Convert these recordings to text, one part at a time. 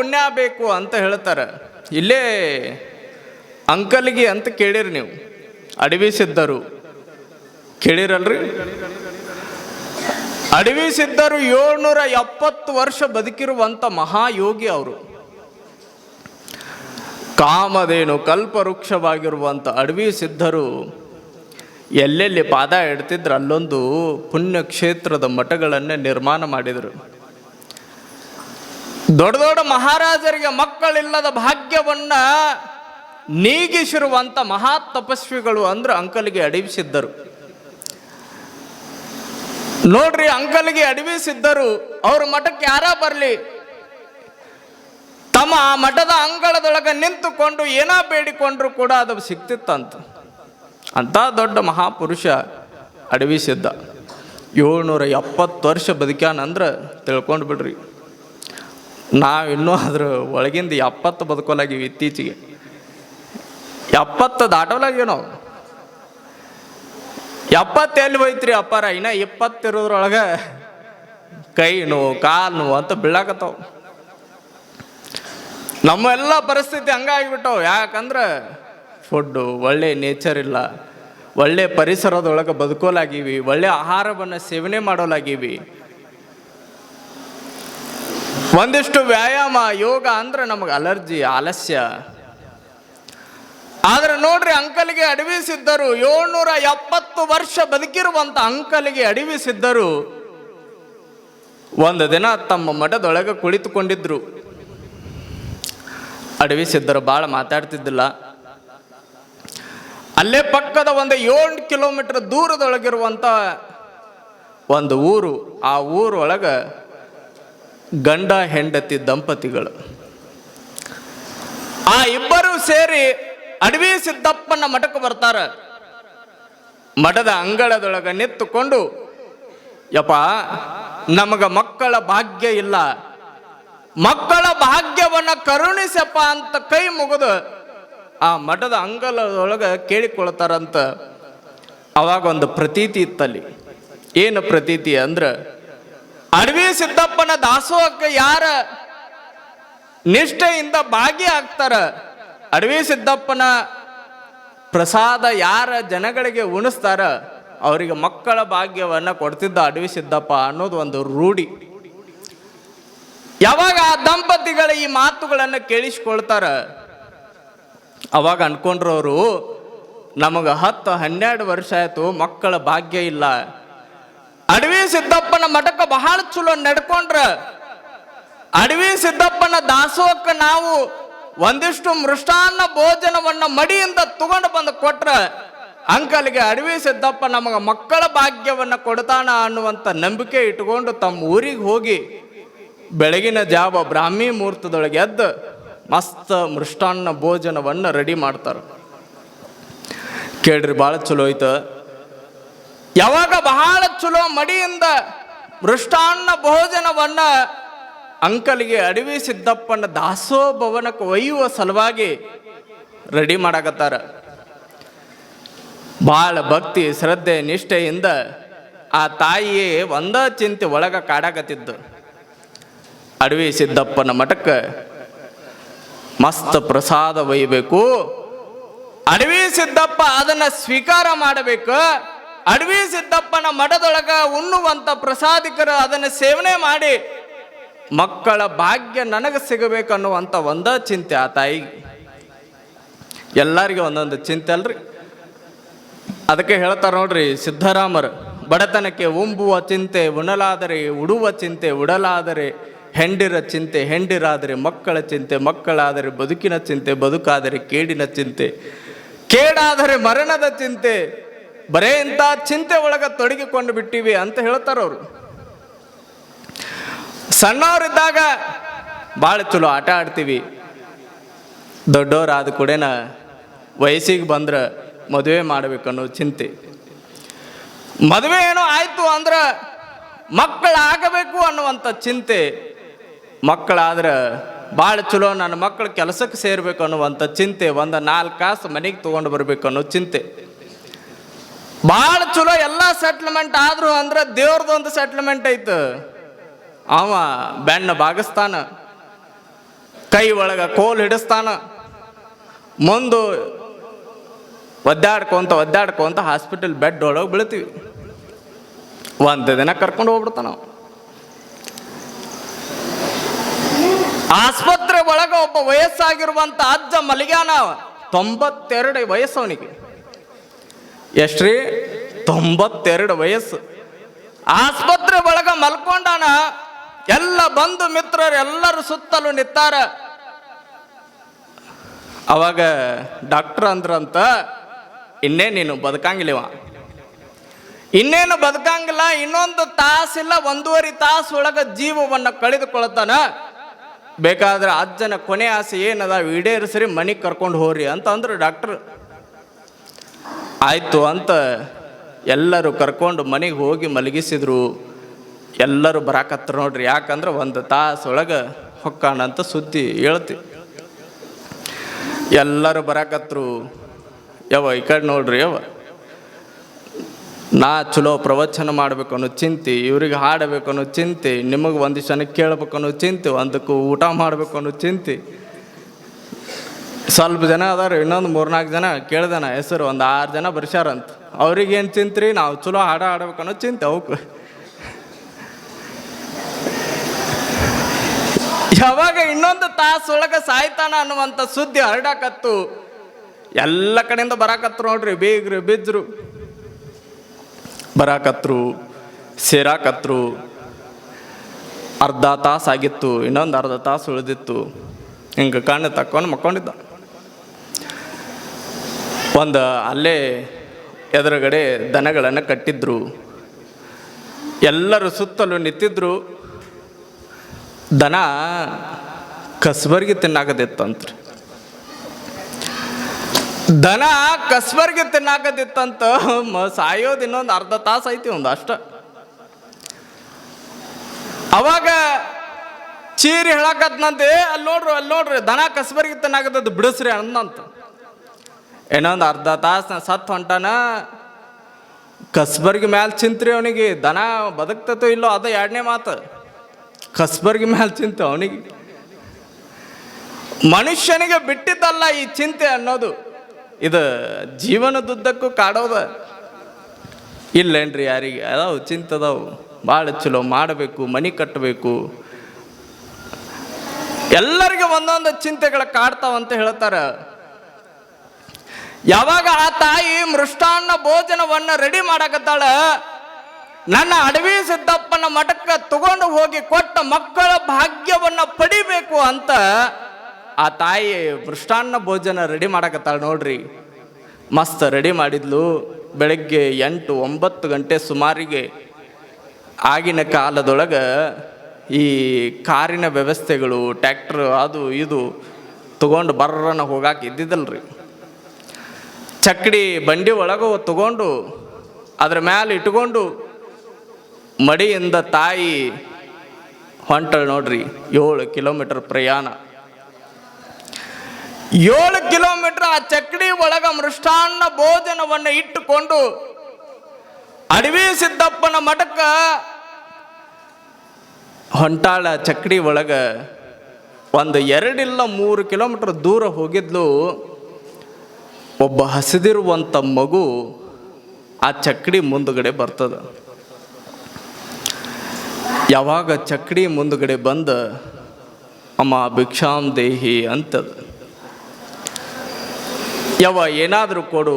ಪುಣ್ಯ ಬೇಕು ಅಂತ ಹೇಳ್ತಾರೆ. ಇಲ್ಲೇ ಅಂಕಲ್ಗೆ ಅಂತ ಕೇಳಿರಿ ನೀವು. ಅಡವಿ ಸಿದ್ಧರು. ಕೇಳಿರಲ್ರಿ? ಅಡವಿ ಸಿದ್ಧರು ಏಳ್ನೂರ ಎಪ್ಪತ್ತು ವರ್ಷ ಬದುಕಿರುವಂಥ ಮಹಾಯೋಗಿ ಅವರು. ಕಾಮಧೇನು ಕಲ್ಪವೃಕ್ಷವಾಗಿರುವಂಥ ಅಡವಿ ಸಿದ್ಧರು ಎಲ್ಲೆಲ್ಲಿ ಪಾದ ಇಡ್ತಿದ್ರು ಅಲ್ಲೊಂದು ಪುಣ್ಯಕ್ಷೇತ್ರದ ಮಠಗಳನ್ನೇ ನಿರ್ಮಾಣ ಮಾಡಿದರು. ದೊಡ್ಡ ದೊಡ್ಡ ಮಹಾರಾಜರಿಗೆ ಮಕ್ಕಳಿಲ್ಲದ ಭಾಗ್ಯವನ್ನ ನೀಗಿಸಿರುವಂಥ ಮಹಾ ತಪಸ್ವಿಗಳು ಅಂದ್ರೆ ಅಂಕಲಿಗೆ ಅಡವಿಸಿದ್ದರು. ನೋಡ್ರಿ, ಅಂಕಲಿಗೆ ಅಡವಿಸಿದ್ದರು. ಅವ್ರ ಮಠಕ್ಕೆ ಯಾರ ಬರಲಿ? ತಮ್ಮ ಆ ಮಠದ ಅಂಗಳದೊಳಗೆ ನಿಂತುಕೊಂಡು ಏನೋ ಬೇಡಿಕೊಂಡ್ರು ಕೂಡ ಅದು ಸಿಕ್ತಿತ್ತಂತ. ಅಂತ ದೊಡ್ಡ ಮಹಾಪುರುಷ ಅಡವಿಸಿದ್ದ. ಏಳ್ನೂರ ಎಪ್ಪತ್ತು ವರ್ಷ ಬದುಕ್ಯಾನಂದ್ರೆ ತಿಳ್ಕೊಂಡು ಬಿಡ್ರಿ. ನಾವಿನ್ನೂ ಅದ್ರ ಒಳಗಿಂದ ಎಪ್ಪತ್ತು ಬದುಕೋಲಾಗಿವಿ ಇತ್ತೀಚೆಗೆ. ಎಪ್ಪತ್ತು ದಾಟೋಲಾಗಿವಿ ನಾವು. ಎಪ್ಪತ್ತು ಎಲ್ಲಿ ಹೋಯ್ತ್ರಿ ಅಪ್ಪಾರ, ಇನ್ನ ಇಪ್ಪತ್ತಿರೋದ್ರೊಳಗೆ ಕೈ ನೋವು, ಕಾಲು ನೋವು ಅಂತ ಬೀಳಾಕತ್ತಾವ. ನಮ್ಮೆಲ್ಲ ಪರಿಸ್ಥಿತಿ ಹಂಗಾಗಿಬಿಟ್ಟವು. ಯಾಕಂದ್ರೆ ಫುಡ್ಡು ಒಳ್ಳೆ ನೇಚರ್ ಇಲ್ಲ. ಒಳ್ಳೆ ಪರಿಸರದೊಳಗೆ ಬದುಕೋಲಾಗಿವಿ ಒಳ್ಳೆ ಆಹಾರವನ್ನು ಸೇವನೆ ಮಾಡೋಲಾಗೀವಿ ಒಂದಿಷ್ಟು ವ್ಯಾಯಾಮ, ಯೋಗ ಅಂದ್ರೆ ನಮಗೆ ಅಲರ್ಜಿ, ಆಲಸ್ಯ. ಆದ್ರೆ ನೋಡ್ರಿ, ಅಂಕಲ್ಗೆ ಅಡವಿಸಿದ್ದರು ಏಳ್ನೂರ ಎಪ್ಪತ್ತು ವರ್ಷ ಬದುಕಿರುವಂತ ಅಂಕಲ್ಗೆ ಅಡವಿಸಿದ್ದರು ಒಂದು ದಿನ ತಮ್ಮ ಮಠದೊಳಗೆ ಕುಳಿತುಕೊಂಡಿದ್ರು. ಅಡವಿಸಿದ್ದರು ಭಾಳ ಮಾತಾಡ್ತಿದ್ದಿಲ್ಲ. ಅಲ್ಲೇ ಪಕ್ಕದ ಒಂದು ಏಳು ಕಿಲೋಮೀಟರ್ ದೂರದೊಳಗಿರುವಂಥ ಒಂದು ಊರು, ಆ ಊರೊಳಗೆ ಗಂಡ, ಹೆಂಡತಿ, ದಂಪತಿಗಳು. ಆ ಇಬ್ಬರು ಸೇರಿ ಅಡವಿ ಸಿದ್ದಪ್ಪನ ಮಠಕ್ಕೆ ಬರ್ತಾರ. ಮಠದ ಅಂಗಳದೊಳಗೆ ನಿಂತುಕೊಂಡು, ಯಪ್ಪ, ನಮಗ ಮಕ್ಕಳ ಭಾಗ್ಯ ಇಲ್ಲ. ಮಕ್ಕಳ ಭಾಗ್ಯವನ್ನ ಕರುಣಿಸಪ್ಪ ಅಂತ ಕೈ ಮುಗಿದು ಆ ಮಠದ ಅಂಗಳದೊಳಗೆ ಕೇಳಿಕೊಳ್ತಾರಂತ ಅವಾಗ ಒಂದು ಪ್ರತೀತಿ ಇತ್ತಲ್ಲಿ. ಏನು ಪ್ರತೀತಿ ಅಂದ್ರೆ ಅಡವಿ ಸಿದ್ದಪ್ಪನ ದಾಸೋಹಕ್ಕೆ ಯಾರ ನಿಷ್ಠೆಯಿಂದ ಭಾಗಿಯಾಗ್ತಾರ ಅಡವಿ ಸಿದ್ದಪ್ಪನ ಪ್ರಸಾದ ಯಾರ ಜನಗಳಿಗೆ ಉಣಿಸ್ತಾರ? ಅವರಿಗೆ ಮಕ್ಕಳ ಭಾಗ್ಯವನ್ನ ಕೊಡ್ತಿದ್ದ ಅಡವಿ ಸಿದ್ದಪ್ಪ ಅನ್ನೋದು ಒಂದು ರೂಢಿ. ಯಾವಾಗ ಆ ದಂಪತಿಗಳ ಈ ಮಾತುಗಳನ್ನು ಕೇಳಿಸ್ಕೊಳ್ತಾರ? ಅವಾಗ ಅನ್ಕೊಂಡ್ರವರು, ನಮಗೆ ಹತ್ತು ಹನ್ನೆರಡು ವರ್ಷ ಆಯ್ತು, ಮಕ್ಕಳ ಭಾಗ್ಯ ಇಲ್ಲ. ಅಡವಿ ಸಿದ್ದಪ್ಪನ ಮಠಕ್ಕೆ ಬಹಳ ಚಲೋ ನಡ್ಕೊಂಡ್ರ. ಅಡವಿ ಸಿದ್ದಪ್ಪನ ದಾಸೋಹಕ್ಕೆ ನಾವು ಒಂದಿಷ್ಟು ಮೃಷ್ಟಾನ್ನ ಭೋಜನವನ್ನ ಮಡಿಯಿಂದ ತಗೊಂಡು ಬಂದು ಕೊಟ್ರ. ಅಂಕಲ್ಗೆ ಅಡವಿ ಸಿದ್ದಪ್ಪ ನಮಗೆ ಮಕ್ಕಳ ಭಾಗ್ಯವನ್ನ ಕೊಡ್ತಾನ ಅನ್ನುವಂಥ ನಂಬಿಕೆ ಇಟ್ಕೊಂಡು ತಮ್ಮ ಊರಿಗೆ ಹೋಗಿ ಬೆಳಗಿನ ಜಾವ ಬ್ರಾಹ್ಮಿ ಮುಹೂರ್ತದೊಳಗೆ ಎದ್ದು ಮಸ್ತ್ ಮೃಷ್ಟಾನ್ನ ಭೋಜನವನ್ನು ರೆಡಿ ಮಾಡ್ತಾರೆ. ಕೇಳ್ರಿ ಭಾಳ ಚಲೋ ಐತ. ಯಾವಾಗ ಬಹಳ ಚಲೋ ಮಡಿಯಿಂದ ಮೃಷ್ಟಾನ್ನ ಭೋಜನವನ್ನ ಅಂಕಲಿಗೆ ಅಡವಿ ಸಿದ್ದಪ್ಪನ ದಾಸೋ ಭವನಕ್ಕೆ ಒಯ್ಯುವ ಸಲುವಾಗಿ ರೆಡಿ ಮಾಡಕತ್ತಾರ. ಭಾಳ ಭಕ್ತಿ, ಶ್ರದ್ಧೆ, ನಿಷ್ಠೆಯಿಂದ ಆ ತಾಯಿಯೇ ಒಂದ ಚಿಂತೆ ಒಳಗ ಕಾಡಾಕತ್ತಿದ್ದು. ಅಡವಿ ಸಿದ್ದಪ್ಪನ ಮಠಕ್ಕೆ ಮಸ್ತ್ ಪ್ರಸಾದ ಒಯ್ಯಬೇಕು. ಅಡವಿ ಸಿದ್ದಪ್ಪ ಅದನ್ನ ಸ್ವೀಕಾರ ಮಾಡಬೇಕು. ಅಡವಿ ಸಿದ್ದಪ್ಪನ ಮಠದೊಳಗ ಉಣ್ಣುವಂತ ಪ್ರಸಾದಿಕರು ಅದನ್ನು ಸೇವನೆ ಮಾಡಿ ಮಕ್ಕಳ ಭಾಗ್ಯ ನನಗೆ ಸಿಗಬೇಕು ಅನ್ನುವಂಥ ಒಂದ ಚಿಂತೆ ಆ ತಾಯಿ. ಎಲ್ಲರಿಗೂ ಒಂದೊಂದು ಚಿಂತೆ ಅಲ್ರಿ. ಅದಕ್ಕೆ ಹೇಳ್ತಾರೆ ನೋಡ್ರಿ ಸಿದ್ದರಾಮರು ಬಡತನಕ್ಕೆ ಉಂಬುವ ಚಿಂತೆ ಉಣಲಾದರೆ ಉಡುವ ಚಿಂತೆ ಉಡಲಾದರೆ ಹೆಂಡಿರ ಚಿಂತೆ ಹೆಂಡಿರಾದರೆ ಮಕ್ಕಳ ಚಿಂತೆ ಮಕ್ಕಳಾದರೆ ಬದುಕಿನ ಚಿಂತೆ ಬದುಕಾದರೆ ಕೇಡಿನ ಚಿಂತೆ. ಕೇಡಾದರೆ ಮರಣದ ಚಿಂತೆ ಬರೇ ಇಂಥ ಚಿಂತೆ ಒಳಗೆ ತೊಡಗಿಕೊಂಡು ಬಿಟ್ಟಿವಿ ಅಂತ ಹೇಳ್ತಾರವ್ರು ಸಣ್ಣವರಿದ್ದಾಗ ಭಾಳ ಚಲೋ ಆಟ ಆಡ್ತೀವಿ. ದೊಡ್ಡವರಾದ ಕೂಡೇನ ವಯಸ್ಸಿಗೆ ಬಂದ್ರೆ ಮದುವೆ ಮಾಡಬೇಕನ್ನೋ ಚಿಂತೆ. ಮದುವೆ ಏನೋ ಆಯಿತು ಅಂದ್ರೆ ಮಕ್ಕಳಾಗಬೇಕು ಅನ್ನುವಂಥ ಚಿಂತೆ. ಮಕ್ಕಳಾದ್ರೆ ಭಾಳ ಚಲೋ ನನ್ನ ಮಕ್ಕಳು ಕೆಲಸಕ್ಕೆ ಸೇರ್ಬೇಕು ಅನ್ನುವಂಥ ಚಿಂತೆ ಒಂದು ನಾಲ್ಕು ಕಾಸು ಮನೆಗೆ ತೊಗೊಂಡು ಬರ್ಬೇಕು ಅನ್ನೋ ಚಿಂತೆ. ಭಾಳ ಚಲೋ ಎಲ್ಲ ಸೆಟ್ಲ್ಮೆಂಟ್ ಆದ್ರು ಅಂದ್ರೆ ದೇವ್ರದೊಂದು ಸೆಟ್ಲ್ಮೆಂಟ್ ಐತೆ ಅವ ಬೆಣ್ಣ ಬಾಗಿಸ್ತಾನ, ಕೈ ಒಳಗ ಕೋಲ್ ಹಿಡಿಸ್ತಾನ, ಮುಂದು ಒದ್ದಾಡ್ಕೊಂತ ಒದ್ದಾಡ್ಕೊಂತ ಹಾಸ್ಪಿಟಲ್ ಬೆಡ್ ಒಳಗೆ ಬೀಳ್ತೀವಿ ಒಂದು ದಿನ ಕರ್ಕೊಂಡು ಹೋಗ್ಬಿಡ್ತಾನ. ಆಸ್ಪತ್ರೆ ಒಳಗ ಒಬ್ಬ ವಯಸ್ಸಾಗಿರುವಂತ ಅಜ್ಜ ಮಲಿಗಾನ. ತೊಂಬತ್ತೆರಡು ವಯಸ್ಸು ಅವನಿಗೆ ಎಷ್ಟ್ರಿ? ತೊಂಬತ್ತೆರಡು ವಯಸ್ಸು. ಆಸ್ಪತ್ರೆ ಒಳಗ ಮಲ್ಕೊಂಡಾನ ಎಲ್ಲ ಬಂಧು ಮಿತ್ರರು ಎಲ್ಲರೂ ಸುತ್ತಲೂ ನಿತ್ತಾರ ಅವಾಗ ಡಾಕ್ಟರ್ ಅಂದ್ರಂತ, ಇನ್ನೇ ನೀನು ಬದುಕಂಗಿಲ್ಲವ ಇನ್ನೇನು ಬದುಕಂಗಿಲ್ಲ, ಇನ್ನೊಂದು ತಾಸಿಲ್ಲ, ಒಂದೂವರೆ ತಾಸು ಒಳಗ ಜೀವವನ್ನು ಕಳೆದುಕೊಳ್ತಾನ. ಬೇಕಾದ್ರೆ ಅಜ್ಜನ ಕೊನೆ ಆಸೆ ಏನದ, ಈಡೇರಿಸ್ರಿ, ಮನೆಗೆ ಕರ್ಕೊಂಡು ಹೋಗ್ರಿ ಅಂತ ಅಂದ್ರು ಡಾಕ್ಟ್ರ್. ಆಯ್ತು ಅಂತ ಎಲ್ಲರೂ ಕರ್ಕೊಂಡು ಮನೆಗೆ ಹೋಗಿ ಮಲಗಿಸಿದ್ರು. ಎಲ್ಲರೂ ಬರಾಕತ್ರ ನೋಡ್ರಿ, ಯಾಕಂದ್ರೆ ಒಂದು ತಾಸೊಳಗೆ ಹೊಕ್ಕಾಣಂತ ಸುದ್ದಿ ಹೇಳ್ತಿ. ಎಲ್ಲರೂ ಬರಾಕತ್ರು. ಯವ ಈ ಕಡೆ ನೋಡ್ರಿ ಯವ ನಾ ಚಲೋ ಪ್ರವಚನ ಮಾಡ್ಬೇಕು ಅನ್ನೋ ಚಿಂತೆ, ಇವ್ರಿಗೆ ಹಾಡಬೇಕು ಅನ್ನೋ ಚಿಂತೆ, ನಿಮಗೆ ಒಂದಿಷ್ಟು ಕೇಳ್ಬೇಕು ಅನ್ನೋ ಚಿಂತೆ, ಒಂದಕ್ಕೂ ಊಟ ಮಾಡ್ಬೇಕು ಅನ್ನೋ ಚಿಂತೆ. ಸ್ವಲ್ಪ ಜನ ಅದಾರ, ಇನ್ನೊಂದು ಮೂರ್ನಾಲ್ಕು ಜನ ಕೇಳ್ದನ, ಹೆಸರು ಒಂದು ಆರು ಜನ ಬರ್ಸ್ಯಾರಂತ. ಅವ್ರಿಗೆ ಏನು ಚಿಂತ್ರಿ, ನಾವು ಚಲೋ ಹಾಡ ಆಡ್ಬೇಕು ಅನ್ನೋ ಚಿಂತೆ ಅವಕ್ಕೆ ಯಾವಾಗ ಇನ್ನೊಂದು ತಾಸೊಳಗೆ ಸಾಯ್ತಾನ ಅನ್ನುವಂಥ ಸುದ್ದಿ ಹರಡಾಕತ್ತು. ಎಲ್ಲ ಕಡೆಯಿಂದ ಬರಾಕತ್ರು ನೋಡ್ರಿ, ಬೀಗ್ರು ಬಿದ್ರು ಬರಾಕತ್ರು, ಸೇರಾಕತ್ರು. ಅರ್ಧ ತಾಸು ಆಗಿತ್ತು, ಇನ್ನೊಂದು ಅರ್ಧ ತಾಸು ಉಳಿದಿತ್ತು. ಹಿಂಗೆ ಕಣ್ಣು ತಕ್ಕೊಂಡು ಮಕ್ಕೊಂಡಿದ್ದ. ಒಂದು ಅಲ್ಲೇ ಎದುರುಗಡೆ ದನಗಳನ್ನು ಕಟ್ಟಿದ್ರು. ಎಲ್ಲರೂ ಸುತ್ತಲೂ ನಿಂತಿದ್ರು. ದನ ಕಸ್ಬರ್ಗಿ ತಿನ್ನಾಕದಿತ್ತಂತ್ರಿ ದನ ಕಸ್ಬರ್ಗಿ ತಿನ್ನಾಕದಿತ್ತಂತ ಮ ಸಾಯೋದು ಇನ್ನೊಂದು ಅರ್ಧ ತಾಸು ಐತಿ ಒಂದು ಅಷ್ಟ. ಅವಾಗ ಚೀರಿ ಹೇಳಕತ್ನಂತೆ, ಅಲ್ಲಿ ನೋಡ್ರಿ ಅಲ್ಲಿ ನೋಡ್ರಿ, ದನ ಕಸ್ಬರ್ಗಿ ತಿನ್ನಾಕತ್ತದ ಬಿಡಿಸ್ರಿ ಅಂದಂತ ಇನ್ನೊಂದು ಅರ್ಧ ತಾಸು ಸತ್ ಹೊಂಟಾನ. ಕಸ್ಬರ್ಗಿ ಮ್ಯಾಲ ಚಿಂತ್ರಿ ಅವನಿಗೆ, ದನ ಬದುಕ್ತತೋ ಇಲ್ಲೋ ಅದು ಎರಡನೇ ಮಾತು. ಕಸ್ಬರ್ಗಿ ಮ್ಯಾಲ ಚಿಂತೆ ಅವನಿಗೆ. ಮನುಷ್ಯನಿಗೆ ಬಿಟ್ಟಿದ್ದಲ್ಲ ಈ ಚಿಂತೆ ಅನ್ನೋದು. ಇದು ಜೀವನದುದ್ದಕ್ಕೂ ಕಾಡೋದ. ಇಲ್ಲೇನ್ರಿ ಯಾರಿಗೆ, ಅದಾವು ಚಿಂತೆ ಅದಾವು. ಭಾಳ ಚಲೋ ಮಾಡಬೇಕು, ಮನೆ ಕಟ್ಟಬೇಕು ಎಲ್ಲರಿಗೆ ಒಂದೊಂದು ಚಿಂತೆಗಳ ಕಾಡ್ತಾವಂತ ಹೇಳ್ತಾರ. ಯಾವಾಗ ಆ ತಾಯಿ ಮೃಷ್ಟಾನ್ನ ಭೋಜನವನ್ನ ರೆಡಿ ಮಾಡಕತ್ತಾಳ? ನನ್ನ ಅಡವಿ ಸಿದ್ದಪ್ಪನ ಮಠಕ್ಕೆ ತಗೊಂಡು ಹೋಗಿ ಕೊಟ್ಟ ಮಕ್ಕಳ ಭಾಗ್ಯವನ್ನ ಪಡಿಬೇಕು ಅಂತ ಆ ತಾಯಿ ಮೃಷ್ಟಾನ್ನ ಭೋಜನ ರೆಡಿ ಮಾಡಕತ್ತಾಳ ನೋಡ್ರಿ. ಮಸ್ತ್ ರೆಡಿ ಮಾಡಿದ್ಲು. ಬೆಳಗ್ಗೆ ಎಂಟು ಒಂಬತ್ತು ಗಂಟೆ ಸುಮಾರಿಗೆ ಆಗಿನ ಕಾಲದೊಳಗೆ ಈ ಕಾರಿನ ವ್ಯವಸ್ಥೆಗಳು ಟ್ಯಾಕ್ಟ್ರ್ ಅದು ಇದು ತಗೊಂಡು ಬರ್ರನ್ನ ಹೋಗಾಕ ಇದ್ದಿದ್ದಲ್ರಿ. ಚಕ್ಕಡಿ ಬಂಡಿ ಒಳಗೆ ತಗೊಂಡು, ಅದ್ರ ಮ್ಯಾಲೆ ಇಟ್ಕೊಂಡು ಮಡಿಯಿಂದ ತಾಯಿ ಹೊಂಟಳು ನೋಡ್ರಿ, ಏಳು ಕಿಲೋಮೀಟರ್ ಪ್ರಯಾಣ. ಏಳು ಕಿಲೋಮೀಟರ್ ಆ ಚಕ್ಕಡಿ ಒಳಗ ಮೃಷ್ಟಾನ್ನ ಭೋಜನವನ್ನು ಇಟ್ಟುಕೊಂಡು ಅಡವಿ ಸಿದ್ದಪ್ಪನ ಮಠಕ್ಕ ಹೊಂಟಾಳ ಚಕ್ಕಡಿ ಒಳಗ. ಒಂದು ಎರಡಿಲ್ಲ ಮೂರು ಕಿಲೋಮೀಟರ್ ದೂರ ಹೋಗಿದ್ಲು. ಒಬ್ಬ ಹಸಿದಿರುವಂಥ ಮಗು ಆ ಚಕ್ಕಡಿ ಮುಂದುಗಡೆ ಬರ್ತದ. ಯಾವಾಗ ಚಕ್ಕಡಿ ಮುಂದುಗಡೆ ಬಂದ ಅಮ್ಮ ಭಿಕ್ಷಾಂ ದೇಹಿ ಅಂತದ. ಯಾವ ಏನಾದರೂ ಕೊಡು,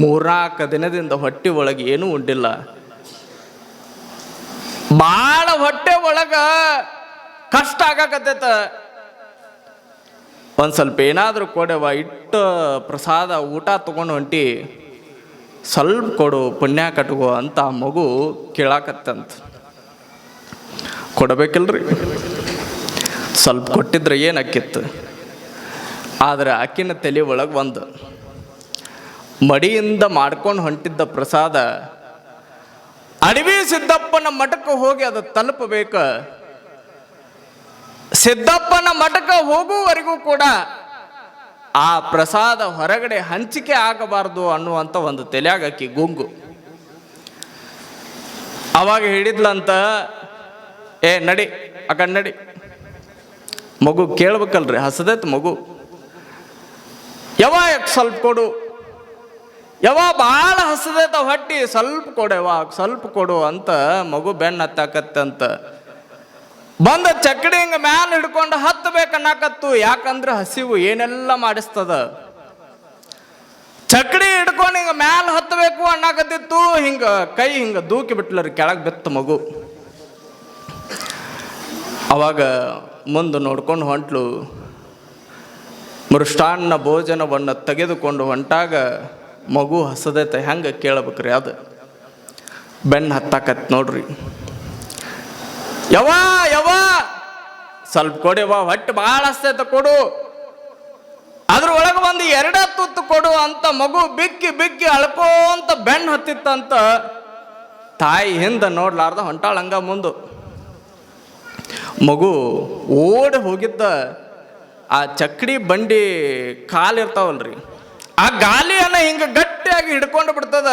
ಮೂರ್ನಾಲ್ಕು ದಿನದಿಂದ ಹೊಟ್ಟೆ ಒಳಗೆ ಏನೂ ಉಂಡಿಲ್ಲ. ಭಾಳ ಹೊಟ್ಟೆ ಒಳಗ ಕಷ್ಟ ಆಗಾಕತ್ತೈತ. ಒಂದು ಸ್ವಲ್ಪ ಏನಾದರೂ ಕೊಡವ, ಇಟ್ಟು ಪ್ರಸಾದ, ಊಟ ತೊಗೊಂಡು ಹೊಂಟಿ, ಸ್ವಲ್ಪ ಕೊಡು, ಪುಣ್ಯ ಕಟ್ಕೋ ಅಂತ ಮಗು ಕೇಳಾಕತ್ತಂತ. ಕೊಡಬೇಕಿಲ್ರಿ? ಸ್ವಲ್ಪ ಕೊಟ್ಟಿದ್ರೆ ಏನಾಕಿತ್ತು ಆದರೆ ಆಕಿನ ತಲೆ ಒಳಗೆ ಒಂದು ಮಡಿಯಿಂದ ಮಾಡ್ಕೊಂಡು ಹೊಂಟಿದ್ದ ಪ್ರಸಾದ, ಅಡವಿ ಸಿದ್ದಪ್ಪನ ಮಠಕ್ಕೆ ಹೋಗಿ ಅದು ತಲುಪಬೇಕ. ಸಿದ್ದಪ್ಪನ ಮಠಕ್ಕೆ ಹೋಗುವವರೆಗೂ ಕೂಡ ಆ ಪ್ರಸಾದ ಹೊರಗಡೆ ಹಂಚಿಕೆ ಆಗಬಾರ್ದು ಅನ್ನುವಂಥ ಒಂದು ತಲೆಯಾಗ ಆಕಿ ಗುಂಗು. ಅವಾಗ ಹಿಡಿದ್ಲಂತ ಏ, ನಡಿ ಕಡೆ ನಡಿ. ಮಗು ಕೇಳ್ಬೇಕಲ್ರಿ, ಹಸದೇತ್ ಮಗು. ಯಾವ ಸ್ವಲ್ಪ ಕೊಡು? ಯಾವ ಭಾಳ ಹಸದೈತ ಹೊಟ್ಟಿ, ಸ್ವಲ್ಪ ಕೊಡು ಯಾವ ಸ್ವಲ್ಪ ಕೊಡು ಅಂತ ಮಗು ಬೆನ್ನ ಹತ್ತಾಕತ್ತಂತ ಬಂದ ಚಕ್ಕಡಿ ಹಿಂಗ ಮ್ಯಾಲ ಹಿಡ್ಕೊಂಡು ಹತ್ತಬೇಕನ್ನಾಕತ್ತು ಯಾಕಂದ್ರೆ ಹಸಿವು ಏನೆಲ್ಲ ಮಾಡಿಸ್ತದ. ಚಕ್ಕಡಿ ಹಿಡ್ಕೊಂಡು ಹಿಂಗ ಮ್ಯಾಲ ಹತ್ತಬೇಕು ಅನ್ನಕತ್ತಿತ್ತು. ಹಿಂಗ ಕೈ ಹಿಂಗ ದೂಕಿ ಬಿಟ್ಲರಿ, ಕೆಳಗೆ ಬಿತ್ತು ಮಗು. ಅವಾಗ ಮುಂದೆ ನೋಡ್ಕೊಂಡು ಹೊಂಟ್ಲು. ಮೃಷ್ಟಾನ್ನ ಭೋಜನವನ್ನು ತೆಗೆದುಕೊಂಡು ಹೊಂಟಾಗ ಮಗು ಹಸದೈತೆ, ಹೆಂಗೆ ಕೇಳಬೇಕ್ರಿ ಅದು. ಬೆನ್ನು ಹತ್ತಾಕತ್ ನೋಡ್ರಿ. ಯಾವ ಸ್ವಲ್ಪ ಕೊಡಿವ ಹೊಟ್ಟೆ ಭಾಳ ಹಸ್ತೈತೆ ಕೊಡು. ಅದ್ರ ಒಳಗೆ ಒಂದು ಎರಡ ತುತ್ತು ಕೊಡು ಅಂತ ಮಗು ಬಿಕ್ಕಿ ಬಿಕ್ಕಿ ಅಳ್ಕೋಂತ ಬೆನ್ನು ಹತ್ತಿತ್ತಂತ ತಾಯಿ ಹಿಂದೆ ನೋಡ್ಲಾರ್ದ ಹೊಂಟಾಳ ಹಂಗ ಮುಂದು. ಮಗು ಓಡಿ ಹೋಗಿದ್ದ, ಆ ಚಕ್ಡಿ ಬಂಡಿ ಕಾಲು ಇರ್ತಾವಲ್ರಿ. ಆ ಗಾಲಿಯನ್ನ ಹಿಂಗೆ ಗಟ್ಟಿಯಾಗಿ ಹಿಡ್ಕೊಂಡು ಬಿಡ್ತದ.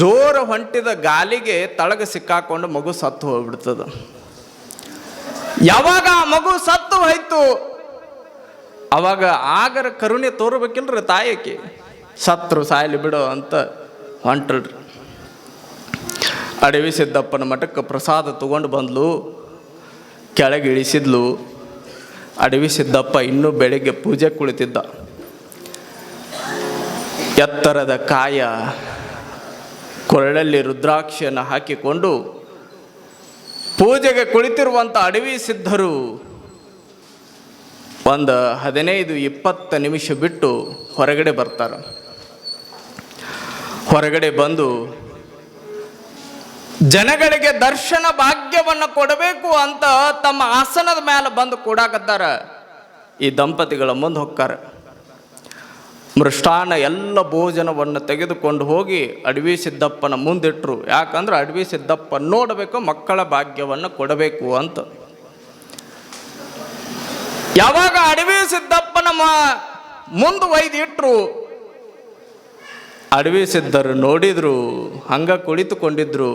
ಜೋರ ಹೊಂಟಿದ ಗಾಲಿಗೆ ತಳಗ ಸಿಕ್ಕಾಕೊಂಡು ಮಗು ಸತ್ತು ಹೋಗ್ಬಿಡ್ತದ. ಯಾವಾಗ ಆ ಮಗು ಸತ್ತು ಹೋಯ್ತು? ಅವಾಗ ಆಗರ ಕರುಣೆ ತೋರ್ಬೇಕಿಲ್ರಿ ತಾಯಕಿ ಸತ್ರು ಸಾಯಲಿ ಬಿಡು ಅಂತ ಹೊಂಟಳ್ರಿ ಅಡವಿ ಸಿದ್ದಪ್ಪನ ಮಠಕ್ಕೆ ಪ್ರಸಾದ ತಗೊಂಡು ಬಂದ್ಲು. ಕೆಳಗೆ ಇಳಿಸಿದ್ಲು. ಅಡವಿ ಸಿದ್ದಪ್ಪ ಇನ್ನೂ ಬೆಳಿಗ್ಗೆ ಪೂಜೆ ಕುಳಿತಿದ್ದ. ಎತ್ತರದ ಕಾಯ ಕೊರಳಲ್ಲಿ ರುದ್ರಾಕ್ಷಿಯನ್ನು ಹಾಕಿಕೊಂಡು ಪೂಜೆಗೆ ಕುಳಿತಿರುವಂಥ ಅಡವಿ ಸಿದ್ಧರು ಒಂದು ಹದಿನೈದು ಇಪ್ಪತ್ತು ನಿಮಿಷ ಬಿಟ್ಟು ಹೊರಗಡೆ ಬರ್ತಾರೆ. ಹೊರಗಡೆ ಬಂದು ಜನಗಳಿಗೆ ದರ್ಶನ ಭಾಗ್ಯವನ್ನು ಕೊಡಬೇಕು ಅಂತ ತಮ್ಮ ಆಸನದ ಮೇಲೆ ಬಂದು ಕೂಡಾಕತ್ತಾರ. ಈ ದಂಪತಿಗಳ ಮುಂದೆ ಹೊಕ್ಕಾರ. ಮೃಷ್ಟಾನ ಎಲ್ಲ ಭೋಜನವನ್ನು ತೆಗೆದುಕೊಂಡು ಹೋಗಿ ಅಡವಿ ಸಿದ್ದಪ್ಪನ ಮುಂದಿಟ್ಟರು ಯಾಕಂದ್ರೆ ಅಡವಿ ಸಿದ್ದಪ್ಪ ನೋಡಬೇಕು, ಮಕ್ಕಳ ಭಾಗ್ಯವನ್ನು ಕೊಡಬೇಕು ಅಂತ. ಯಾವಾಗ ಅಡವಿ ಸಿದ್ದಪ್ಪನ ಮುಂದೆ ಒಯ್ದು ಇಟ್ಟರು ಅಡವಿ ಸಿದ್ದರು ನೋಡಿದ್ರು, ಹಂಗ ಕುಳಿತುಕೊಂಡಿದ್ರು.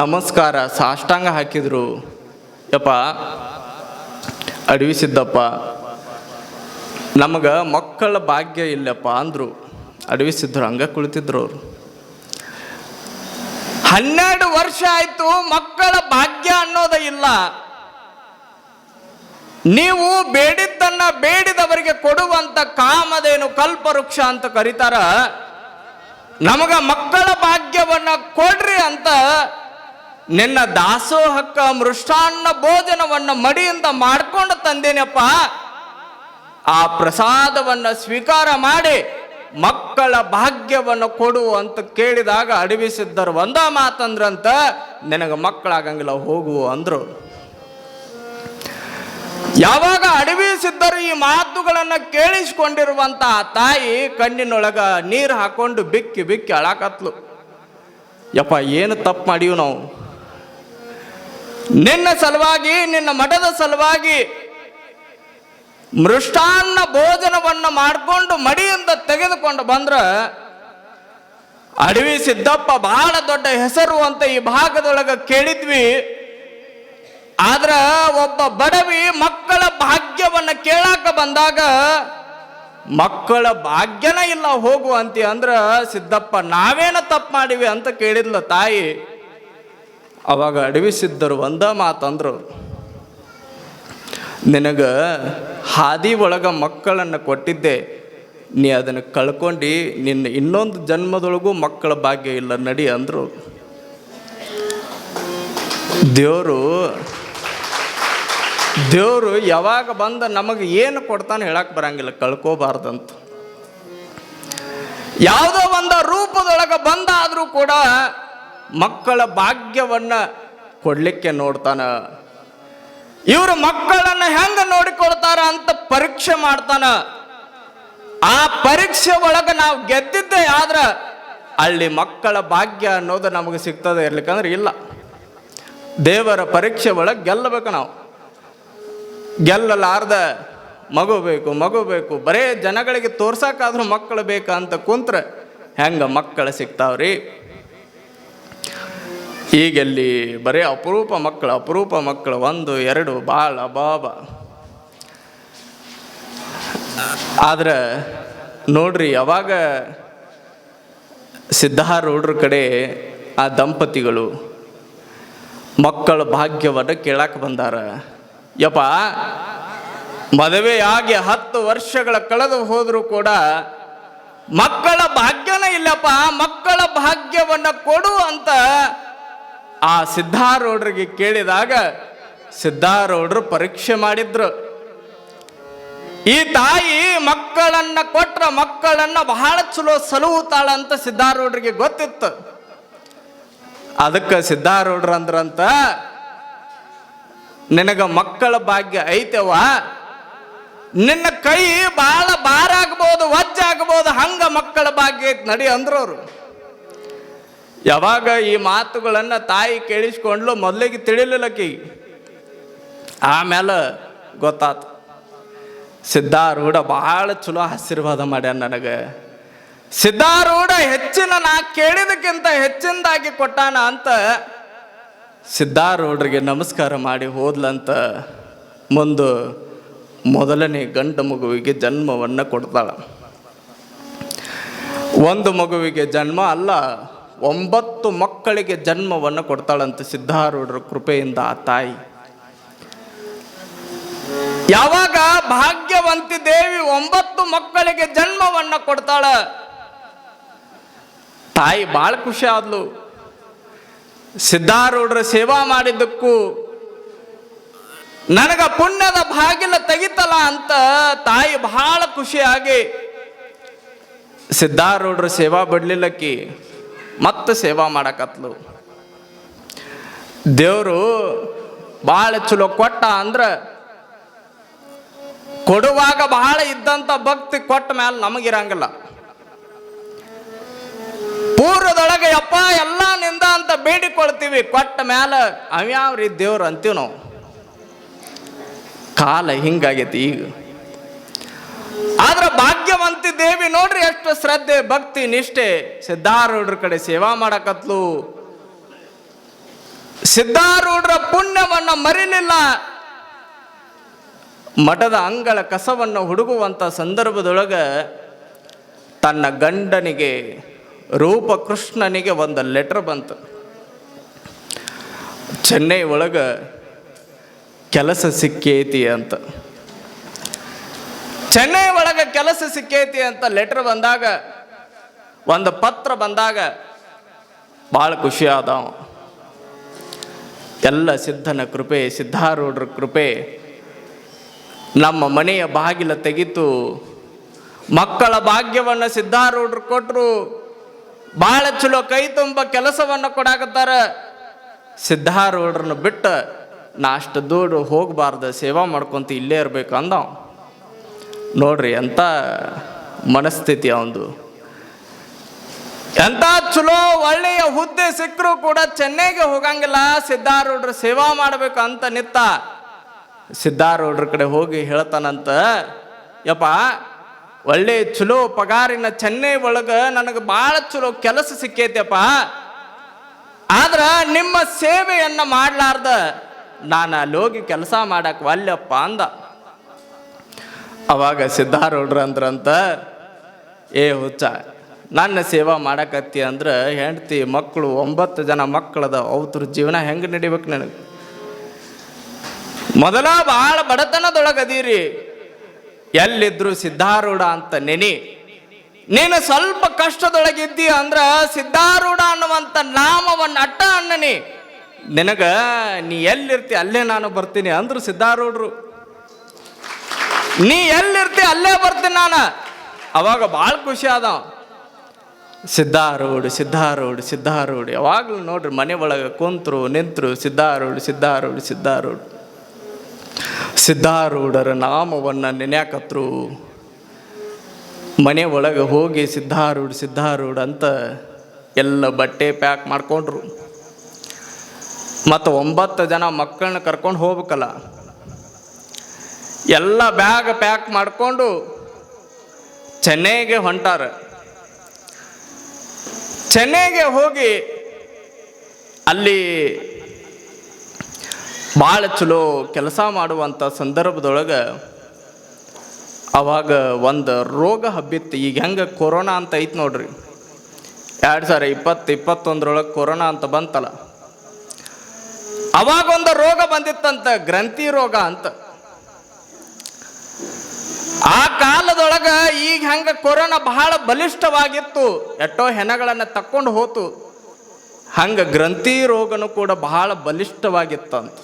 ನಮಸ್ಕಾರ, ಸಾಷ್ಟಾಂಗ ಹಾಕಿದ್ರು. ಯಪ್ಪ, ಅಡವಿ ಸಿದ್ದಪ್ಪ ನಮಗೆ ಮಕ್ಕಳ ಭಾಗ್ಯ ಇಲ್ಲಪ್ಪ ಅಂದರು. ಅಡವಿ ಸಿದ್ಧರು ಹಂಗ ಕುಳಿತಿದ್ರು ಅವರು. ಹನ್ನೆರಡು ವರ್ಷ ಆಯ್ತು ಮಕ್ಕಳ ಭಾಗ್ಯ ಅನ್ನೋದೇ ಇಲ್ಲ. ನೀವು ಬೇಡಿದ್ದನ್ನ ಬೇಡಿದವರಿಗೆ ಕೊಡುವಂತ ಕಾಮದೇನು ಕಲ್ಪವೃಕ್ಷ ಅಂತ ಕರೀತಾರ. ನಮಗ ಮಕ್ಕಳ ಭಾಗ್ಯವನ್ನ ಕೊಡ್ರಿ ಅಂತ ನಿನ್ನ ದಾಸೋಹಕ್ಕ ಮೃಷ್ಟಾನ್ನ ಭೋಜನವನ್ನ ಮಡಿಯಿಂದ ಮಾಡ್ಕೊಂಡು ತಂದೇನಪ್ಪ. ಆ ಪ್ರಸಾದವನ್ನು ಸ್ವೀಕಾರ ಮಾಡಿ ಮಕ್ಕಳ ಭಾಗ್ಯವನ್ನು ಕೊಡು ಅಂತ ಕೇಳಿದಾಗ ಅಡವಿಸಿದ್ದರು ಒಂದ ಮಾತಂದ್ರಂತ ನಿನಗೆ ಮಕ್ಕಳಾಗಂಗಿಲ್ಲ, ಹೋಗು ಅಂದ್ರು. ಯಾವಾಗ ಅಡವಿಸಿದ್ದರು ಈ ಮಾತುಗಳನ್ನು ಕೇಳಿಸಿಕೊಂಡಿರುವಂತ ತಾಯಿ ಕಣ್ಣಿನೊಳಗ ನೀರು ಹಾಕೊಂಡು ಬಿಕ್ಕಿ ಬಿಕ್ಕಿ ಅಳಾಕತ್ಲು. ಯಪ್ಪ, ಏನು ತಪ್ಪು ಮಾಡೀವಿ ನಾವು? ನಿನ್ನ ಸಲುವಾಗಿ, ನಿನ್ನ ಮಠದ ಸಲುವಾಗಿ ಮೃಷ್ಟಾನ್ನ ಭೋಜನವನ್ನು ಮಾಡಿಕೊಂಡು ಮಡಿಯಿಂದ ತೆಗೆದುಕೊಂಡು ಬಂದ್ರೆ ಅಡವಿ ಸಿದ್ದಪ್ಪ ಬಹಳ ದೊಡ್ಡ ಹೆಸರು ಅಂತ ಈ ಭಾಗದೊಳಗೆ ಕೇಳಿದ್ವಿ. ಆದ್ರ ಒಬ್ಬ ಬಡವಿ ಮಕ್ಕಳ ಭಾಗ್ಯವನ್ನ ಕೇಳಾಕ ಬಂದಾಗ, ಮಕ್ಕಳ ಭಾಗ್ಯನ ಇಲ್ಲ ಹೋಗು ಅಂತಿ ಅಂದ್ರ, ಸಿದ್ದಪ್ಪ ನಾವೇನ ತಪ್ಪು ಮಾಡಿವಿ ಅಂತ ಕೇಳಿದ್ಲ ತಾಯಿ. ಅವಾಗ ಅಡವಿ ಸಿದ್ದರು ಒಂದ ಮಾತಂದ್ರು ನಿನಗ ಹಾದಿ ಒಳಗೆ ಮಕ್ಕಳನ್ನು ಕೊಟ್ಟಿದ್ದೆ. ನೀ ಅದನ್ನು ಕಳ್ಕೊಂಡು, ನಿನ್ನ ಇನ್ನೊಂದು ಜನ್ಮದೊಳಗೂ ಮಕ್ಕಳ ಭಾಗ್ಯ ಇಲ್ಲ, ನಡಿ ಅಂದರು. ದೇವರು ದೇವರು ಯಾವಾಗ ಬಂದ ನಮಗೆ ಏನು ಕೊಡ್ತಾನೆ ಹೇಳಕ್ಕೆ ಬರಂಗಿಲ್ಲ, ಕಳ್ಕೋಬಾರ್ದಂತ. ಯಾವುದೋ ಒಂದು ರೂಪದೊಳಗೆ ಬಂದಾದರೂ ಕೂಡ ಮಕ್ಕಳ ಭಾಗ್ಯವನ್ನ ಕೊಡಲಿಕ್ಕೆ ನೋಡ್ತಾನ. ಇವರು ಮಕ್ಕಳನ್ನ ಹೆಂಗ ನೋಡಿಕೊಳ್ತಾರ ಅಂತ ಪರೀಕ್ಷೆ ಮಾಡ್ತಾನ. ಆ ಪರೀಕ್ಷೆ ಒಳಗ ನಾವು ಗೆದ್ದಿದ್ದೆ ಆದ್ರ ಅಲ್ಲಿ ಮಕ್ಕಳ ಭಾಗ್ಯ ಅನ್ನೋದು ನಮಗೆ ಸಿಗ್ತದೆ ಇರ್ಲಿಕ್ಕಂದ್ರೆ ಇಲ್ಲ. ದೇವರ ಪರೀಕ್ಷೆ ಒಳಗೆ ಗೆಲ್ಲಬೇಕು ನಾವು. ಗೆಲ್ಲಲಾರ್ದ ಮಗು ಬೇಕು ಮಗು ಬೇಕು, ಬರೇ ಜನಗಳಿಗೆ ತೋರ್ಸಕ್ಕಾದ್ರೂ ಮಕ್ಕಳು ಬೇಕಾ ಅಂತ ಕುಂತ್ರೆ ಹೆಂಗ ಮಕ್ಕಳು ಸಿಗ್ತಾವ್ರಿ? ಈಗೆಲ್ಲಿ ಬರೀ ಅಪರೂಪ ಮಕ್ಕಳು ಅಪರೂಪ ಮಕ್ಕಳು, ಒಂದು, ಎರಡು ಭಾಳ ಬಾಬ. ಆದ್ರೆ ನೋಡ್ರಿ ಯಾವಾಗ ಸಿದ್ಧಾರೂಢರ ಕಡೆ ಆ ದಂಪತಿಗಳು ಮಕ್ಕಳ ಭಾಗ್ಯವನ್ನು ಕೇಳಕ್ಕೆ ಬಂದಾರ. ಯಪ್ಪ, ಮದುವೆಯಾಗಿ ಹತ್ತು ವರ್ಷಗಳ ಕಳೆದು ಹೋದರೂ ಕೂಡ ಮಕ್ಕಳ ಭಾಗ್ಯನೇ ಇಲ್ಲಪ್ಪ, ಮಕ್ಕಳ ಭಾಗ್ಯವನ್ನು ಕೊಡು ಅಂತ ಆ ಸಿದ್ಧಾರೂಢರಿಗೆ ಕೇಳಿದಾಗ ಸಿದ್ಧಾರೂಢರು ಪರೀಕ್ಷೆ ಮಾಡಿದ್ರು. ಈ ತಾಯಿ ಮಕ್ಕಳನ್ನ ಕೊಟ್ರ ಮಕ್ಕಳನ್ನ ಬಹಳ ಚಲೋ ಸಲಹುತ್ತಾಳ ಅಂತ ಸಿದ್ಧಾರೂಢರಿಗೆ ಗೊತ್ತಿತ್ತು. ಅದಕ್ಕೆ ಸಿದ್ಧಾರೂಢರು ಅಂದ್ರಂತ, ನಿನಗ ಮಕ್ಕಳ ಭಾಗ್ಯ ಐತೆವ ನಿನ್ನ ಕೈ ಬಹಳ ಭಾರ ಆಗ್ಬೋದು ವಜ್ಜ ಆಗ್ಬೋದು ಹಂಗ ಮಕ್ಕಳ ಭಾಗ್ಯ ಐತೆ ನಡಿ ಅಂದ್ರವ್ರು ಯಾವಾಗ ಈ ಮಾತುಗಳನ್ನು ತಾಯಿ ಕೇಳಿಸ್ಕೊಂಡ್ಲು ಮೊದಲಿಗೆ ತಿಳಿಲಿಲ್ಲಕಿ. ಆಮೇಲೆ ಗೊತ್ತಾತು. ಸಿದ್ಧಾರೂಢ ಬಹಳ ಚಲೋ ಆಶೀರ್ವಾದ ಮಾಡ್ಯಾನ ನನಗೆ. ಸಿದ್ಧಾರೂಢ ಹೆಚ್ಚಿನ ನಾ ಕೇಳಿದಕ್ಕಿಂತ ಹೆಚ್ಚಿನದಾಗಿ ಕೊಟ್ಟಾನ ಅಂತ ಸಿದ್ಧಾರೂಢರಿಗೆ ನಮಸ್ಕಾರ ಮಾಡಿ ಹೋದ್ಲಂತ ಮುಂದು ಮೊದಲನೇ ಗಂಡು ಮಗುವಿಗೆ ಜನ್ಮವನ್ನು ಕೊಡ್ತಾಳ. ಒಂದು ಮಗುವಿಗೆ ಜನ್ಮ ಅಲ್ಲ ಒಂಬತ್ತು ಮಕ್ಕಳಿಗೆ ಜನ್ಮವನ್ನು ಕೊಡ್ತಾಳಂತೆ ಸಿದ್ಧಾರೂಢರ ಕೃಪೆಯಿಂದ ಆ ತಾಯಿ. ಯಾವಾಗ ಭಾಗ್ಯವಂತಿ ದೇವಿ ಒಂಬತ್ತು ಮಕ್ಕಳಿಗೆ ಜನ್ಮವನ್ನು ಕೊಡ್ತಾಳ? ತಾಯಿ ಭಾಳ ಖುಷಿ ಆದ್ಲು. ಸಿದ್ಧಾರೂಢರ ಸೇವಾ ಮಾಡಿದ್ದಕ್ಕೂ ನನಗ ಪುಣ್ಯದ ಭಾಗಿಲ ತೆಗಿತಲ್ಲ ಅಂತ ತಾಯಿ ಬಹಳ ಖುಷಿಯಾಗಿ ಸಿದ್ಧಾರೂಢರ ಸೇವಾ ಬಿಡ್ಲಿಲ್ಲಕ್ಕಿ ಮತ್ತೆ ಸೇವಾ ಮಾಡಕತ್ಲು. ದೇವರು ಭಾಳ ಚಲೋ ಕೊಟ್ಟ ಅಂದ್ರೆ ಕೊಡುವಾಗ ಬಹಳ ಇದ್ದಂತ ಭಕ್ತಿ ಕೊಟ್ಟ ಮೇಲೆ ನಮಗಿರಂಗಿಲ್ಲ. ಪೂರ್ವದೊಳಗೆ ಅಪ್ಪ ಎಲ್ಲ ನಿಂದ ಅಂತ ಬೇಡಿಕೊಳ್ತೀವಿ ಕೊಟ್ಟ ಮೇಲೆ ಅವ್ಯಾವ್ರಿ ದೇವ್ರು ಅಂತೀವಿ ನಾವು. ಕಾಲ ಹಿಂಗಾಗೈತಿ ಈಗ. ಆದ್ರೆ ಭಾಗ್ಯವಂತಿ ದೇವಿ ನೋಡ್ರಿ ಎಷ್ಟು ಶ್ರದ್ಧೆ, ಭಕ್ತಿ, ನಿಷ್ಠೆ. ಸಿದ್ಧಾರೂಢರ ಕಡೆ ಸೇವಾ ಮಾಡಕತ್ಲು. ಸಿದ್ಧಾರೂಢರ ಪುಣ್ಯವನ್ನ ಮರಿಲಿಲ್ಲ. ಮಠದ ಅಂಗಳ ಕಸವನ್ನು ಹುಡುಗುವಂಥ ಸಂದರ್ಭದೊಳಗೆ ತನ್ನ ಗಂಡನಿಗೆ, ರೂಪಕೃಷ್ಣನಿಗೆ ಒಂದು ಲೆಟರ್ ಬಂತು. ಚೆನ್ನೈ ಒಳಗೆ, ಕೆಲಸ ಸಿಕ್ಕೇತಿ ಅಂತ. ಚೆನ್ನೈ ಒಳಗೆ ಕೆಲಸ ಸಿಕ್ಕೈತಿ ಅಂತ ಲೆಟರ್ ಬಂದಾಗ, ಒಂದು ಪತ್ರ ಬಂದಾಗ ಭಾಳ ಖುಷಿ ಎಲ್ಲ ಸಿದ್ಧನ ಕೃಪೆ, ಸಿದ್ಧಾರೂಢರ ಕೃಪೆ ನಮ್ಮ ಮನೆಯ ಬಾಗಿಲ ತೆಗಿತು. ಮಕ್ಕಳ ಭಾಗ್ಯವನ್ನು ಸಿದ್ಧಾರೂಢರು ಕೊಟ್ಟರು ಭಾಳ ಚಲೋ ಕೈ ತುಂಬ ಕೆಲಸವನ್ನು ಕೊಡಾಕತ್ತಾರ. ಸಿದ್ಧಾರೂಢರನ್ನು ಬಿಟ್ಟು ನಾ ಅಷ್ಟು ದೂರ ಹೋಗಬಾರ್ದು, ಸೇವಾ ಮಾಡ್ಕೊಂತ ಇಲ್ಲೇ ಇರಬೇಕು ಅಂದ ನೋಡ್ರಿ ಎಂಥ ಮನಸ್ಥಿತಿ ಅವಂದು ಎಂಥ ಚಲೋ ಒಳ್ಳೆಯ ಹುದ್ದೆ ಸಿಕ್ಕರೂ ಕೂಡ ಚೆನ್ನೈಗೆ ಹೋಗಂಗಿಲ್ಲ, ಸಿದ್ಧಾರೂಢರು ಸೇವಾ ಮಾಡಬೇಕು ಅಂತ ನಿತ್ತ. ಸಿದ್ಧಾರೂಢರ ಕಡೆ ಹೋಗಿ ಹೇಳ್ತಾನಂತ, ಯಪ್ಪ, ಒಳ್ಳೆ ಚಲೋ ಪಗಾರಿನ ಚೆನ್ನೈ ಒಳಗ ನನಗೆ ಭಾಳ ಚಲೋ ಕೆಲಸ ಸಿಕ್ಕೈತೆಪ್ಪ ಆದ್ರ ನಿಮ್ಮ ಸೇವೆಯನ್ನು ಮಾಡಲಾರ್ದ, ನಾನು ಅಲ್ಲಿ ಹೋಗಿ ಕೆಲಸ ಮಾಡಕ್ಕೆ ವಲ್ಯಪ್ಪ ಅಂದ. ಅವಾಗ ಸಿದ್ಧಾರೂಢ್ರ ಅಂದ್ರಂತ, ಏ ಹುಚ್ಚ, ನನ್ನ ಸೇವಾ ಮಾಡಕತ್ತಿ ಅಂದ್ರೆ ಹೆಂಡ್ತಿ ಮಕ್ಕಳು ಒಂಬತ್ತು ಜನ ಮಕ್ಕಳದ ಅವ್ರ ಜೀವನ ಹೆಂಗೆ ನಡಿಬೇಕು ನನಗೆ? ಮೊದಲ ಬಹಳ ಬಡತನದೊಳಗದೀರಿ ಎಲ್ಲಿದ್ರು ಸಿದ್ಧಾರೂಢ ಅಂತ ನೆನಿ. ನೀನು ಸ್ವಲ್ಪ ಕಷ್ಟದೊಳಗಿದ್ದಿ ಅಂದ್ರ ಸಿದ್ಧಾರೂಢ ಅನ್ನುವಂಥ ನಾಮವನ್ನು ಅಟ್ಟ ಅನ್ನನಿ. ನಿನಗ ನೀ ಎಲ್ಲಿರ್ತಿ, ಅಲ್ಲೇ ನಾನು ಬರ್ತೀನಿ ಅಂದ್ರು ಸಿದ್ಧಾರೂಢರು. ನೀ ಎಲ್ಲಿರ್ತಿ ಅಲ್ಲೇ ಬರ್ತೀನಿ ನಾನು. ಅವಾಗ ಭಾಳ ಖುಷಿ ಆದ ಸಿದ್ಧಾರೂಢ ಸಿದ್ಧಾರೂಢ ಸಿದ್ಧಾರೂಢ. ಯಾವಾಗಲೂ ನೋಡ್ರಿ ಮನೆ ಒಳಗೆ ಕುಂತರು, ನಿಂತರು, ಸಿದ್ಧಾರೂಢ ಸಿದ್ಧಾರೂಢ ಸಿದ್ಧಾರೂಢ. ಸಿದ್ಧಾರೂಢರ ನಾಮವನ್ನು ನೆನ್ಯಾಕತ್ರು. ಮನೆ ಒಳಗೆ ಹೋಗಿ ಸಿದ್ಧಾರೂಢ ಸಿದ್ಧಾರೂಢ ಅಂತ ಎಲ್ಲ ಬಟ್ಟೆ ಪ್ಯಾಕ್ ಮಾಡ್ಕೊಂಡ್ರು. ಮತ್ತು ಒಂಬತ್ತು ಜನ ಮಕ್ಕಳನ್ನ ಕರ್ಕೊಂಡು ಹೋಗ್ಬೇಕಲ್ಲ. ಎಲ್ಲ ಬ್ಯಾಗ್ ಪ್ಯಾಕ್ ಮಾಡಿಕೊಂಡು ಚೆನ್ನೈಗೆ ಹೊಂಟಾರ. ಚೆನ್ನೈಗೆ ಹೋಗಿ ಅಲ್ಲಿ ಭಾಳ ಚಲೋ ಕೆಲಸ ಮಾಡುವಂಥ ಸಂದರ್ಭದೊಳಗೆ ಅವಾಗ ಒಂದು ರೋಗ ಹಬ್ಬಿತ್ತು. ಈಗ ಹೆಂಗೆ ಕೊರೋನಾ ಅಂತ ಐತೆ ನೋಡ್ರಿ. ಎರಡು ಸಾವಿರ ಇಪ್ಪತ್ತು, ಇಪ್ಪತ್ತೊಂದರೊಳಗೆ ಕೊರೋನಾ ಅಂತ ಬಂತಲ್ಲ. ಅವಾಗ ಒಂದು ರೋಗ ಬಂದಿತ್ತಂತ, ಗ್ರಂಥಿ ರೋಗ ಅಂತ. ಆ ಕಾಲದೊಳಗ ಈಗ ಹೆಂಗ ಕೊರೋನಾ ಬಹಳ ಬಲಿಷ್ಠವಾಗಿತ್ತು, ಎಷ್ಟೋ ಹೆಣಗಳನ್ನ ತಕ್ಕೊಂಡು ಹೋತು. ಹಂಗ ಗ್ರಂಥಿ ರೋಗನು ಕೂಡ ಬಹಳ ಬಲಿಷ್ಠವಾಗಿತ್ತಂತ.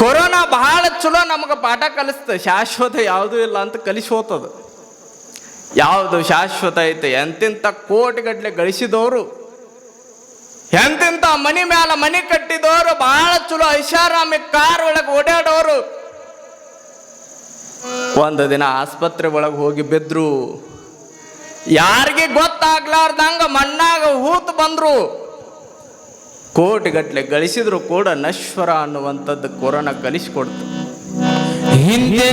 ಕೊರೋನಾ ಬಹಳ ಚಲೋ ನಮಗೆ ಪಾಠ ಕಲಿಸ್ತ, ಶಾಶ್ವತ ಯಾವುದೂ ಇಲ್ಲ ಅಂತ ಕಲಿಸಿ ಹೋತದ ಯಾವುದು ಶಾಶ್ವತ ಐತೆ, ಎಂತಿಂತ ಕೋಟಿಗಟ್ಟಲೆ ಗಳಿಸಿದವರು ಎಂತಿಂತ ಮನಿ ಮ್ಯಾಲ ಮನಿ ಕಟ್ಟಿದವರು ಬಹಳ ಚಲೋ ಐಷಾರಾಮಿ ಕಾರ್ ಒಳಗೆ ಓಡಾಡೋರು ಒಂದು ದಿನ ಆಸ್ಪತ್ರೆ ಒಳಗೆ ಹೋಗಿ ಬಿದ್ದರು ಯಾರಿಗೆ ಗೊತ್ತಾಗ್ಲಾರ್ದಂಗ ಮಣ್ಣಾಗ ಹೂತ್ ಬಂದ್ರು. ಕೋಟಿಗಟ್ಟಲೆ ಗಳಿಸಿದ್ರು ಕೂಡ ನಶ್ವರ ಅನ್ನುವಂಥದ್ದು ಕೊರೋನಾ ಕಲಿಸಿಕೊಡ್ತು. ಹಿಂದೆ